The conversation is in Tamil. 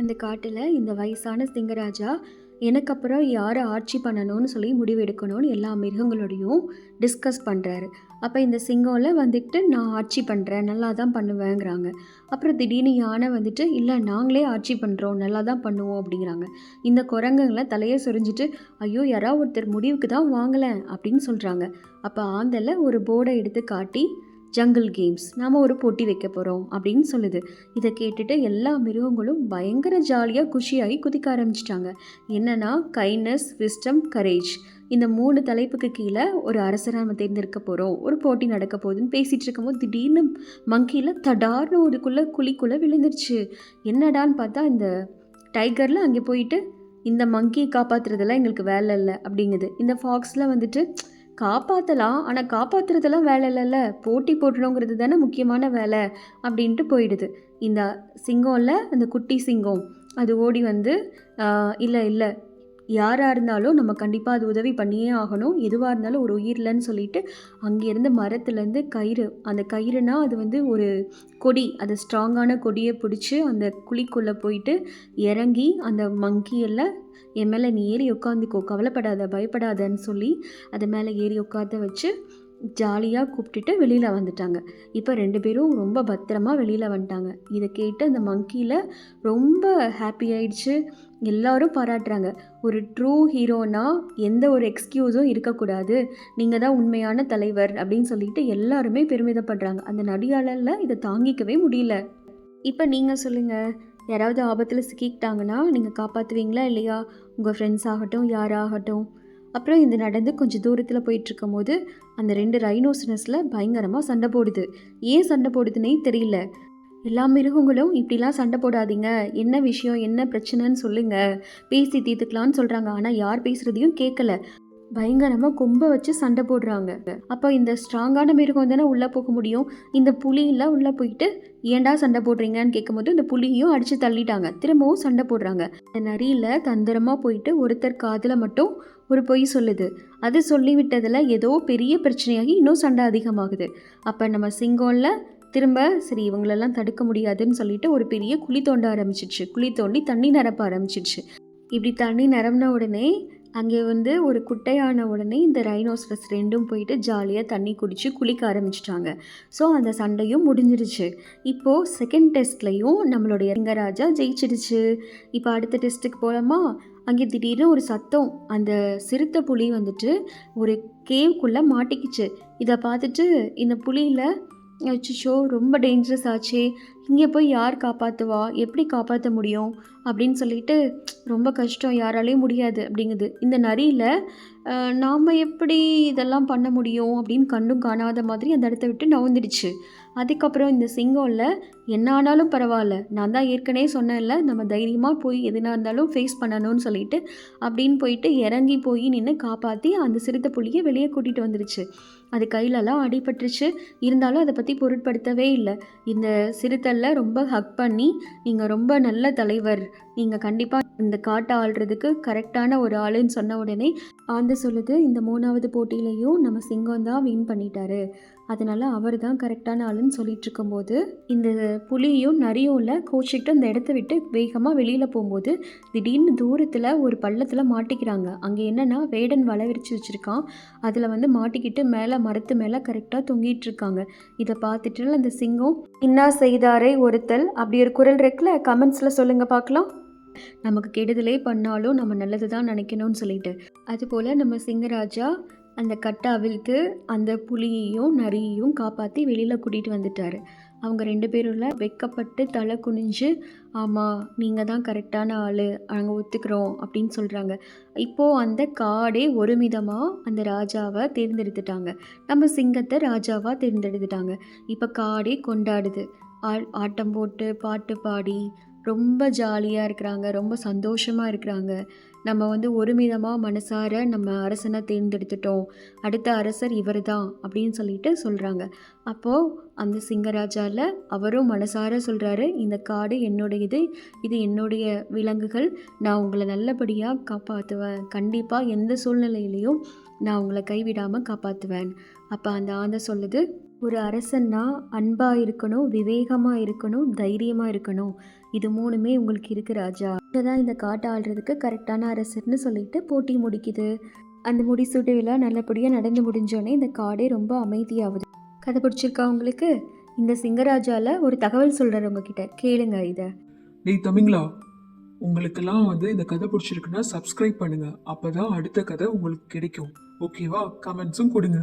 அந்த காட்டில் இந்த வயசான சிங்கராஜா எனக்கு அப்புறம் யாரை ஆட்சி பண்ணணும்னு சொல்லி முடிவு எடுக்கணும்னு எல்லா மிருகங்களோடையும் டிஸ்கஸ் பண்ணுறாரு அப்போ இந்த சிங்கம்ல வந்துட்டு நான் ஆட்சி பண்ணுறேன் நல்லா தான் பண்ணுவேங்கிறாங்க. அப்புறம் திடீர்னு யானை வந்துட்டு இல்லை நாங்களே ஆட்சி பண்ணுறோம் நல்லா தான் பண்ணுவோம் அப்படிங்கிறாங்க. இந்த குரங்குங்களை தலையை சொரிஞ்சிட்டு ஐயோ யாராவது ஒருத்தர் முடிவுக்கு தான் வாங்கலை அப்படின்னு சொல்கிறாங்க அப்போ ஆந்தலை ஒரு போர்டை எடுத்து காட்டி ஜங்கிள் கேம்ஸ் நாம் ஒரு போட்டி வைக்க போகிறோம் அப்படின்னு சொல்லுது. இதை கேட்டுட்டு எல்லா மிருகங்களும் பயங்கர ஜாலியாக குஷியாகி குதிக்க ஆரம்பிச்சிட்டாங்க. என்னன்னா கைண்ட்னஸ் விஸ்டம் கரேஜ் இந்த மூணு தலைப்புக்கு கீழே ஒரு அரசராக நம்ம தேர்ந்தெடுக்க போகிறோம் ஒரு போட்டி நடக்க போகுதுன்னு பேசிகிட்டு இருக்கும்போது திடீர்னு மங்கியில் தடார்னு ஒருக்குள்ளே குழிக்குள்ளே விழுந்துருச்சு. என்னடான்னு பார்த்தா இந்த டைகரில் அங்கே போயிட்டு இந்த மங்கியை காப்பாற்றுறதெல்லாம் எங்களுக்கு வேலை இல்லை அப்படிங்குது. இந்த ஃபாக்ஸில் வந்துட்டு காப்பாற்றலாம் ஆனால் காப்பாற்றுறதெல்லாம் வேலை இல்லைல்ல. போட்டி போட்டணுங்கிறது தானே முக்கியமான வேலை அப்படின்ட்டு போயிடுது. இந்த சிங்கம்ல அந்த குட்டி சிங்கம் அது ஓடி வந்து இல்லை இல்லை யாராக இருந்தாலும் நம்ம கண்டிப்பாக அது உதவி பண்ணியே ஆகணும். எதுவாக இருந்தாலும் ஒரு உயிரில்லைன்னு சொல்லிட்டு அங்கேருந்து மரத்துலேருந்து கயிறு அந்த கயிறுனா அது வந்து ஒரு கொடி அது ஸ்ட்ராங்கான கொடியை பிடிச்சி அந்த குழிக்குள்ளே போயிட்டு இறங்கி அந்த மங்கியில் என் மேலே நீ ஏறி உட்காந்துக்கோ கவலைப்படாத பயப்படாதன்னு சொல்லி அது மேலே ஏறி உட்காந்து வச்சு ஜாலியாக கூப்பிட்டுட்டு வெளியில் வந்துட்டாங்க. இப்போ ரெண்டு பேரும் ரொம்ப பத்திரமா வெளியில் வந்துட்டாங்க. இதை கேட்டு அந்த மங்கியில் ரொம்ப ஹாப்பி ஆயிடுச்சு. எல்லாரும் பாராட்டுறாங்க. ஒரு ட்ரூ ஹீரோனா எந்த ஒரு எக்ஸ்கியூஸும் இருக்கக்கூடாது. நீங்கள் தான் உண்மையான தலைவர் அப்படின்னு சொல்லிட்டு எல்லாருமே பெருமிதப்படுறாங்க. அந்த நடிகாலில் இதை தாங்கிக்கவே முடியல. இப்போ நீங்கள் சொல்லுங்கள் யாராவது ஆபத்தில் சிக்கிக்கிட்டாங்கன்னா நீங்கள் காப்பாற்றுவீங்களா இல்லையா? உங்கள் ஃப்ரெண்ட்ஸ் ஆகட்டும் யாராகட்டும். அப்புறம் இது நடந்து கொஞ்சம் தூரத்தில் போயிட்டுருக்கும் போது அந்த ரெண்டு ரைனோசனஸில் பயங்கரமாக சண்டை போடுது. ஏன் சண்டை போடுதுன்னே தெரியல. எல்லா மிருகங்களும் இப்படிலாம் சண்டை போடாதீங்க. என்ன விஷயம் என்ன பிரச்சனைன்னு சொல்லுங்கள் பேசி தீர்த்துக்கலான்னு சொல்கிறாங்க ஆனால் யார் பேசுகிறதையும் கேட்கல பயங்கரமாக கொம்பை வச்சு சண்டை போடுறாங்க. அப்போ இந்த ஸ்ட்ராங்கான மிருகம் தானே உள்ளே போக முடியும்? இந்த புலியெல்லாம் உள்ளே போயிட்டு ஏன்டா சண்டை போடுறீங்கன்னு கேட்கும்போது இந்த புலியையும் அடித்து தள்ளிட்டாங்க. திரும்பவும் சண்டை போடுறாங்க. இந்த நரியில் தந்திரமாக போயிட்டு ஒருத்தர் காதில் மட்டும் ஒரு பொய் சொல்லுது. அது சொல்லிவிட்டதில் ஏதோ பெரிய பிரச்சனையாகி இன்னும் சண்டை அதிகமாகுது. அப்போ நம்ம சிங்கோனில் திரும்ப சரி இவங்களெல்லாம் தடுக்க முடியாதுன்னு சொல்லிட்டு ஒரு பெரிய குழி தோண்ட ஆரம்பிச்சிடுச்சு. குழி தோண்டி தண்ணி நிரப்ப ஆரம்பிச்சிடுச்சு. இப்படி தண்ணி நிரம்பின உடனே அங்கே வந்து ஒரு குட்டையான உடனே இந்த ரைனோசரஸ் ரெண்டும் போயிட்டு ஜாலியாக தண்ணி குடித்து குளிக்க ஆரம்பிச்சிட்டாங்க. ஸோ அந்த சண்டையும் முடிஞ்சிருச்சு. இப்போது செகண்ட் டெஸ்ட்லேயும் நம்மளுடைய சிங்கராஜா ஜெயிச்சிடுச்சு. இப்போ அடுத்த டெஸ்ட்டுக்கு போகலாமா அங்கே திடீர்னு ஒரு சத்தம். அந்த சிறுத்தை புலி வந்துட்டு ஒரு கேவ்க்குள்ளே மாட்டிக்கிச்சு. இதை பார்த்துட்டு இந்த புலியில் அச்சோ ரொம்ப டேஞ்சரஸ் ஆச்சே. இங்கே போய் யார் காப்பாற்றுவா எப்படி காப்பாற்ற முடியும்? அப்படின்னு சொல்லிட்டு ரொம்ப கஷ்டம். யாராலையும் முடியாது அப்படிங்குது. இந்த நரியில் நாம் எப்படி இதெல்லாம் பண்ண முடியும் அப்படின்னு கண்டும் காணாத மாதிரி அந்த இடத்த விட்டு நவுந்துடுச்சு. அதுக்கப்புறம் இந்த சிங்கம்ல என்ன ஆனாலும் பரவாயில்ல. நான் தான் ஏற்கனவே சொன்னேன்ல நம்ம தைரியமாக போய் எதுனா இருந்தாலும் ஃபேஸ் பண்ணணும்னு சொல்லிட்டு அப்படின்னு போயிட்டு இறங்கி போய் நின்று காப்பாற்றி அந்த சிறுத்தை புள்ளியை வெளியே கூட்டிகிட்டு வந்துடுச்சு அது கையிலலாம் அடிபட்டுருச்சு. இருந்தாலும் அதை பற்றி பொருட்படுத்தவே இல்லை. இந்த சிறுத்தை சிறுத்தல்ல ரொம்ப ஹக் பண்ணி நீங்கள் ரொம்ப நல்ல தலைவர். நீங்கள் கண்டிப்பாக இந்த காட்டை ஆள்றதுக்கு கரெக்டான ஒரு ஆளுன்னு சொன்ன உடனே ஆந்த சொல்லுது இந்த மூணாவது போட்டியிலையும் நம்ம சிங்கம் தான் வின் பண்ணிட்டாரு. அதனால அவர் தான் கரெக்டான ஆளுன்னு சொல்லிட்டு இருக்கும்போது இந்த புலியும் நரியும்ல கோச்சிக்கிட்டு அந்த இடத்த விட்டு வேகமாக வெளியில் போகும்போது திடீர்னு தூரத்தில் ஒரு பள்ளத்தில் மாட்டிக்கிறாங்க. அங்கே என்னென்னா வேடன் வலை விரிச்சு வச்சுருக்கான். அதில் வந்து மாட்டிக்கிட்டு மேலே மரத்து மேலே கரெக்டாக தொங்கிட்டு இருக்காங்க இதை பார்த்துட்டு அந்த சிங்கம் இன்னா செய்தாரை ஒருத்தல்? அப்படி ஒரு குரல் இருக்குல்ல கமெண்ட்ஸில் சொல்லுங்கள் பார்க்கலாம். நமக்கு கெடுதலே பண்ணாலும் நம்ம நல்லது தான் நினைக்கணும்னு சொல்லிட்டு. அதுபோல் நம்ம சிங்கராஜா அந்த கட்டை அவிழ்த்து அந்த புலியையும் நரியையும் காப்பாற்றி வெளியில் கூட்டிகிட்டு வந்துட்டார். அவங்க ரெண்டு பேரும்ல வெக்கப்பட்டு தலை குனிஞ்சு ஆமாம் நீங்கள் தான் கரெக்டான ஆள் நாங்கள் ஒத்துக்கிறோம் அப்படின்னு சொல்கிறாங்க இப்போது அந்த காடே ஒரு விதமாக அந்த ராஜாவை தேர்ந்தெடுத்துட்டாங்க. நம்ம சிங்கத்தை ராஜாவாக தேர்ந்தெடுத்துட்டாங்க. இப்போ காடே கொண்டாடுது. ஆ ஆட்டம் போட்டு பாட்டு பாடி ரொம்ப ஜாலியாக இருக்கிறாங்க ரொம்ப சந்தோஷமாக இருக்கிறாங்க. நம்ம வந்து ஒருமிதமாக மனசார நம்ம அரசனை தேர்ந்தெடுத்துட்டோம். அடுத்த அரசர் இவர் தான் அப்படின்னு சொல்லிட்டு சொல்கிறாங்க அப்போது அந்த சிங்கராஜாவில் அவரும் மனசார சொல்கிறாரு இந்த காடு என்னுடையது இது என்னுடைய விலங்குகள். நான் உங்களை நல்லபடியாக காப்பாற்றுவேன் கண்டிப்பாக எந்த சூழ்நிலையிலையும் நான் உங்களை கைவிடாமல் காப்பாற்றுவேன் அப்போ அந்த ஆந்தை சொல்லுது ஒரு அரசன்னா அன்பாக இருக்கணும் விவேகமாக இருக்கணும் தைரியமாக இருக்கணும். இது மூணுமே உங்களுக்கு இருக்கு ராஜா. தான் இந்த காட்டை ஆள்றதுக்கு கரெக்டான அரசர்னு சொல்லிட்டு போட்டி முடிக்குது. அந்த முடிசூட்டு விழா நல்லபடியாக நடந்து முடிஞ்சோடனே இந்த காடே ரொம்ப அமைதியாகுது கதை பிடிச்சிருக்கா உங்களுக்கு? இந்த சிங்கராஜால ஒரு தகவல் சொல்கிறார் உங்ககிட்ட. கேளுங்க இதை. டேய் தமிங்களா உங்களுக்கெல்லாம் வந்து இந்த கதை பிடிச்சிருக்குன்னா சப்ஸ்கிரைப் பண்ணுங்க. அப்பதான் அடுத்த கதை உங்களுக்கு கிடைக்கும். ஓகேவா கமெண்ட்ஸும் கொடுங்க.